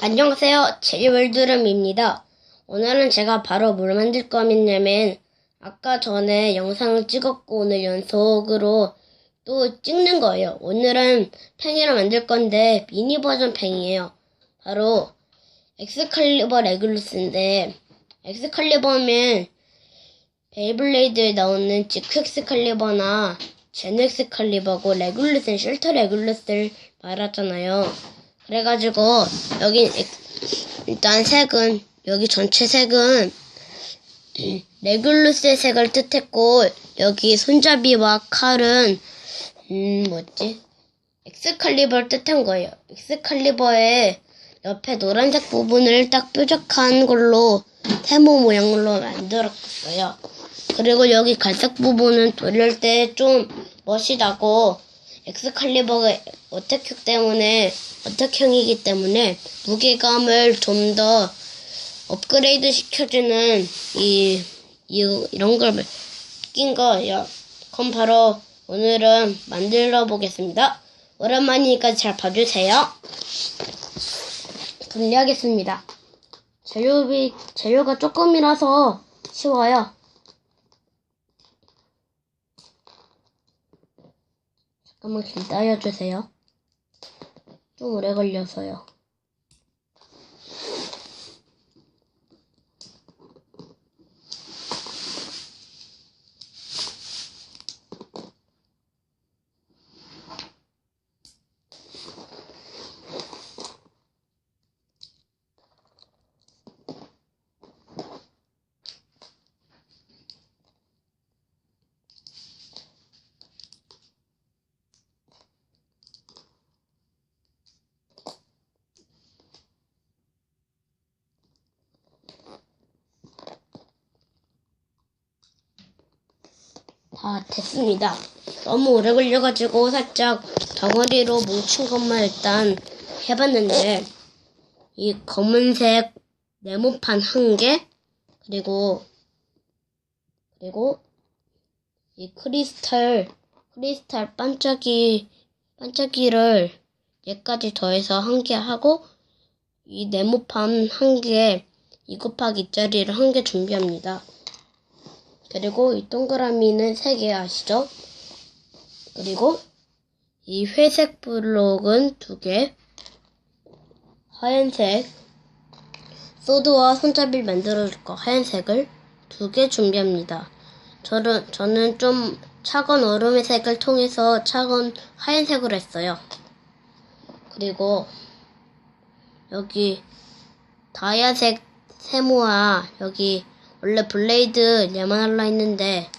안녕하세요. 제리월드름입니다. 오늘은 제가 바로 뭘 만들 거냐면 아까 전에 영상을 찍었고 오늘 연속으로 또 찍는 거예요. 오늘은 팽이를 만들 건데 미니 버전 팽이에요. 바로 엑스칼리버 레귤루스인데 엑스칼리버면 베이블레이드에 나오는 지크 엑스칼리버나 제네 엑스칼리버고 레귤루스는 쉘터 레귤루스를 말하잖아요. 그래가지고 여기 엑- 일단 색은 여기 전체 색은 레귤루스의 색을 뜻했고 여기 손잡이와 칼은 음 뭐지 엑스칼리버를 뜻한 거예요. 엑스칼리버의 옆에 노란색 부분을 딱 뾰족한 걸로 세모 모양으로 만들었어요. 그리고 여기 갈색 부분은 돌릴 때 좀 멋이다고 엑스칼리버가 어택형 때문에 어택형이기 때문에 무게감을 좀 더 업그레이드 시켜주는 이, 이 이런 걸 낀 거예요. 그럼 바로 오늘은 만들어 보겠습니다. 오랜만이니까 잘 봐주세요. 분리하겠습니다. 재료비 재료가 조금이라서 쉬워요. 잠깐만 기다려주세요. 좀 오래 걸려서요. 다 됐습니다. 너무 오래 걸려가지고 살짝 덩어리로 뭉친 것만 일단 해봤는데 이 검은색 네모판 한 개, 그리고 그리고 이 크리스탈 크리스탈 반짝이 반짝이를 얘까지 더해서 한 개 하고 이 네모판 한 개, 이 곱하기 2짜리를 한 개 준비합니다. 그리고 이 동그라미는 3개 아시죠? 그리고 이 회색 블록은 2개, 하얀색, 소드와 손잡이를 만들어줄 거 하얀색을 2개 준비합니다. 저는, 저는 좀 차가운 얼음의 색을 통해서 차가운 하얀색으로 했어요. 그리고 여기 다이아색 세모와 여기 원래 블레이드 얘만 할라 했는데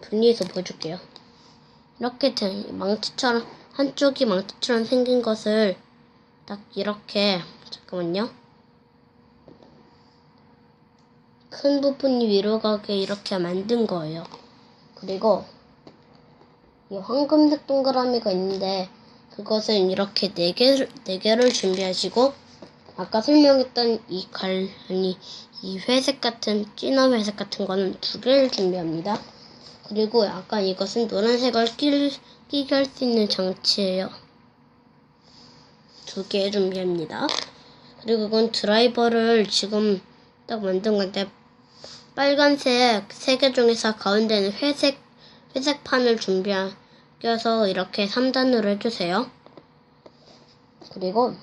분리해서 보여줄게요. 이렇게 된 망치처럼 한쪽이 망치처럼 생긴 것을 딱 이렇게 잠깐만요. 큰 부분이 위로 가게 이렇게 만든 거예요. 그리고 이 황금색 동그라미가 있는데 그것은 이렇게 네 개를 네 개를 준비하시고 아까 설명했던 이 갈, 아니, 이 회색 같은, 진한 회색 같은 거는 두 개를 준비합니다. 그리고 약간 이것은 노란색을 끼, 끼게 할 수 있는 장치예요. 두 개 준비합니다. 그리고 이건 드라이버를 지금 딱 만든 건데, 빨간색 세 개 중에서 가운데는 회색, 회색 판을 준비해서 이렇게 3단으로 해주세요. 그리고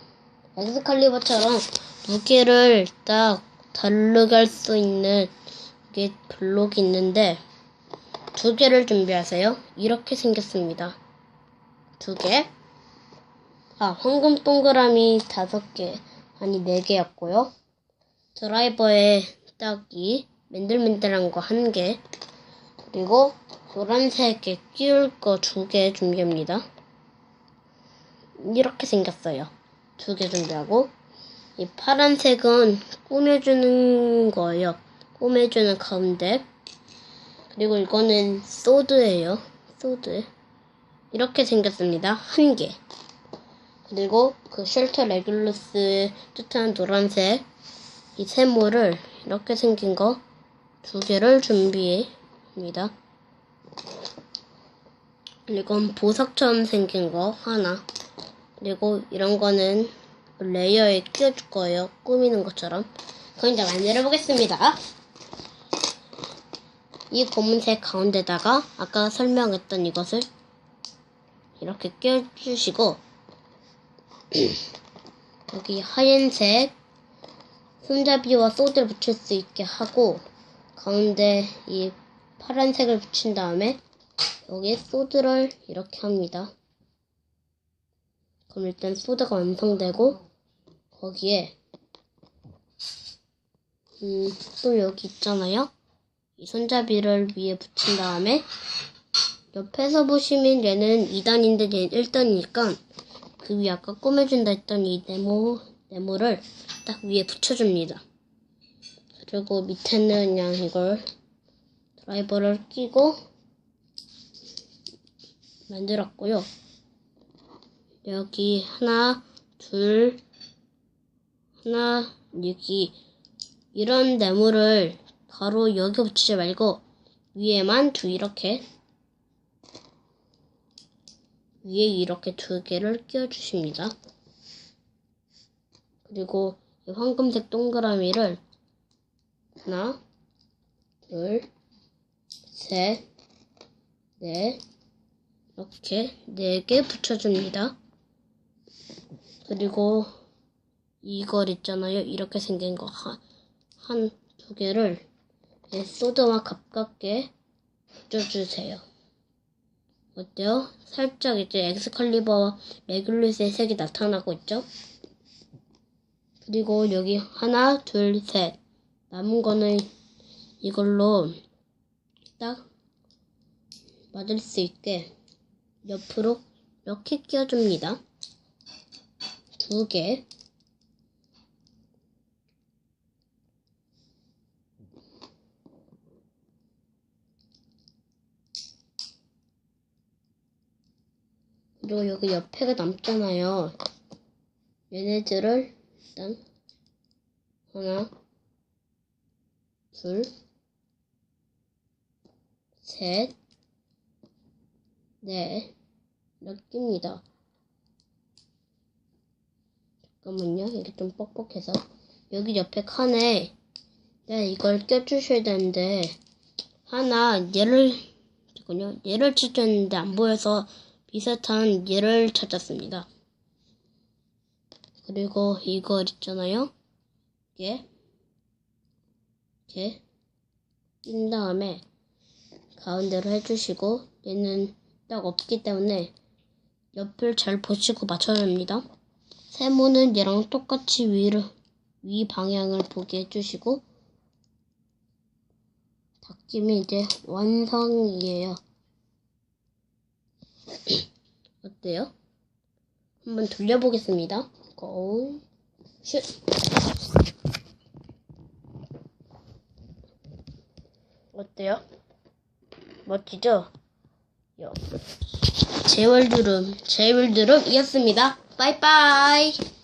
엑스칼리버처럼 무게를 딱할수 있는 이게 블록이 있는데 두 개를 준비하세요. 이렇게 생겼습니다. 두 개. 아, 황금 동그라미 다섯 개, 아니 네 개였고요. 드라이버에 딱이 맨들맨들한 거 한 개, 그리고 노란색에 끼울 거 두 개 준비합니다. 이렇게 생겼어요. 두 개 준비하고 이 파란색은 꾸며주는 거예요. 꾸며주는 가운데 그리고 이거는 소드예요. 소드 이렇게 생겼습니다. 한 개. 그리고 그 쉘터 레귤루스 뜻하는 노란색 이 세모를 이렇게 생긴 거 두 개를 준비합니다. 이건 보석처럼 생긴 거 하나. 그리고 이런 거는 레이어에 끼워줄 거예요. 꾸미는 것처럼. 그럼 이제 만들어 보겠습니다. 이 검은색 가운데다가 아까 설명했던 이것을 이렇게 끼워주시고 여기 하얀색 손잡이와 소드를 붙일 수 있게 하고 가운데 이 파란색을 붙인 다음에 여기에 소드를 이렇게 합니다. 그럼 일단 소드가 완성되고 거기에 음, 또 여기 있잖아요. 이 손잡이를 위에 붙인 다음에 옆에서 보시면 얘는 2단인데 얘는 1단이니까 그 위에 아까 꾸며준다 했던 이 네모, 네모를 딱 위에 붙여줍니다. 그리고 밑에는 그냥 이걸 드라이버를 끼고 만들었고요. 여기 하나, 둘, 하나, 여기 이런 네모를 바로 여기 붙이지 말고 위에만 두 이렇게 위에 이렇게 두 개를 끼워주십니다. 그리고 이 황금색 동그라미를 하나, 둘, 셋, 넷, 이렇게 네 개 붙여줍니다. 그리고 이걸 있잖아요. 이렇게 생긴 거 한 두 개를 이 소드와 가깝게 붙여주세요. 어때요? 살짝 이제 엑스칼리버와 레귤루스의 색이 나타나고 있죠? 그리고 여기 하나, 둘, 셋. 남은 거는 이걸로 딱 맞을 수 있게 옆으로 이렇게 끼워줍니다. 두 개. 그리고 여기 옆에가 남잖아요. 얘네들을 일단 하나, 둘, 셋, 넷, 이렇게 낍니다. 잠깐만요. 이게 좀 뻑뻑해서. 여기 옆에 칸에 네, 이걸 껴주셔야 되는데 하나 얘를 잠깐요. 얘를 찾았는데 안 보여서 비슷한 얘를 찾았습니다. 그리고 이거 있잖아요. 얘, 얘, 낀 다음에 가운데로 해주시고 얘는 딱 없기 때문에 옆을 잘 보시고 맞춰줍니다. 세모는 얘랑 똑같이 위로 위 방향을 보게 해주시고 닦이면 이제 완성이에요. 어때요? 한번 돌려보겠습니다. 고, 슛! 어때요? 멋지죠? 요. 제월드룸, 제월드룸이었습니다. 빠이빠이!